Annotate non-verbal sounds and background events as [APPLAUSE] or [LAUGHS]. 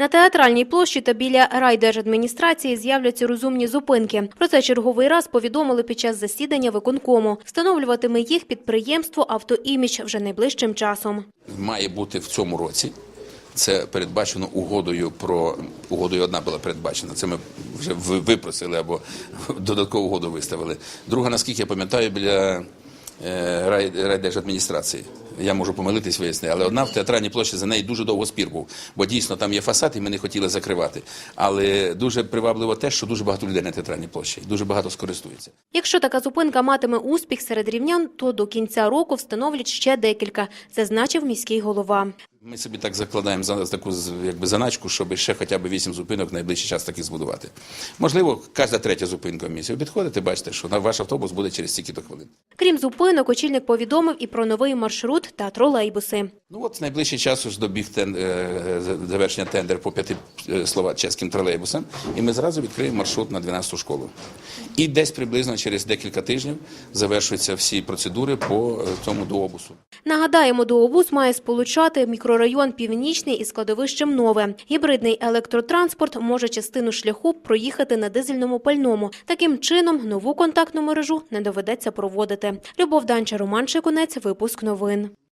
На театральній площі та біля райдержадміністрації з'являться розумні зупинки. Про це черговий раз повідомили під час засідання виконкому. Встановлюватиме їх підприємство «Автоімідж» вже найближчим часом. має бути в цьому році. Це передбачено угодою про угодою одна була передбачена. Це ми вже випросили або [LAUGHS] додаткову угоду виставили. Друга, наскільки я пам'ятаю, біля райдержадміністрації. Я можу помилитись, вияснити, але одна в театральній площі за неї дуже довго спір був, бо дійсно там є фасад, і ми не хотіли закривати. Але дуже привабливо те, що дуже багато людей на театральній площі, дуже багато скористуються. Якщо така зупинка матиме успіх серед рівнян, то до кінця року встановлять ще декілька, зазначив міський голова. Ми собі так закладаємо за таку якби заначку, щоб ще хоча б вісім зупинок в найближчий час таких збудувати. Можливо, кожна третя зупинка в місті. Ви підходите, бачите, що на ваш автобус буде через стільки-то хвилин. Крім зупинок, очільник повідомив і про новий маршрут та тролейбуси. Ну от в найближчий час ж добіг тен, е, завершення тендер по п'яти е, словачеським тролейбусам, і ми зразу відкриємо маршрут на 12-ту школу. І десь приблизно через декілька тижнів завершуються всі процедури по е, цьому дообусу. Нагадаємо, дообус має сполучати мікрорайон Північний із складовищем Нове. Гібридний електротранспорт може частину шляху проїхати на дизельному пальному. Таким чином, нову контактну мережу не доведеться проводити. Любов Данча, Роман Шикунець, випуск новин.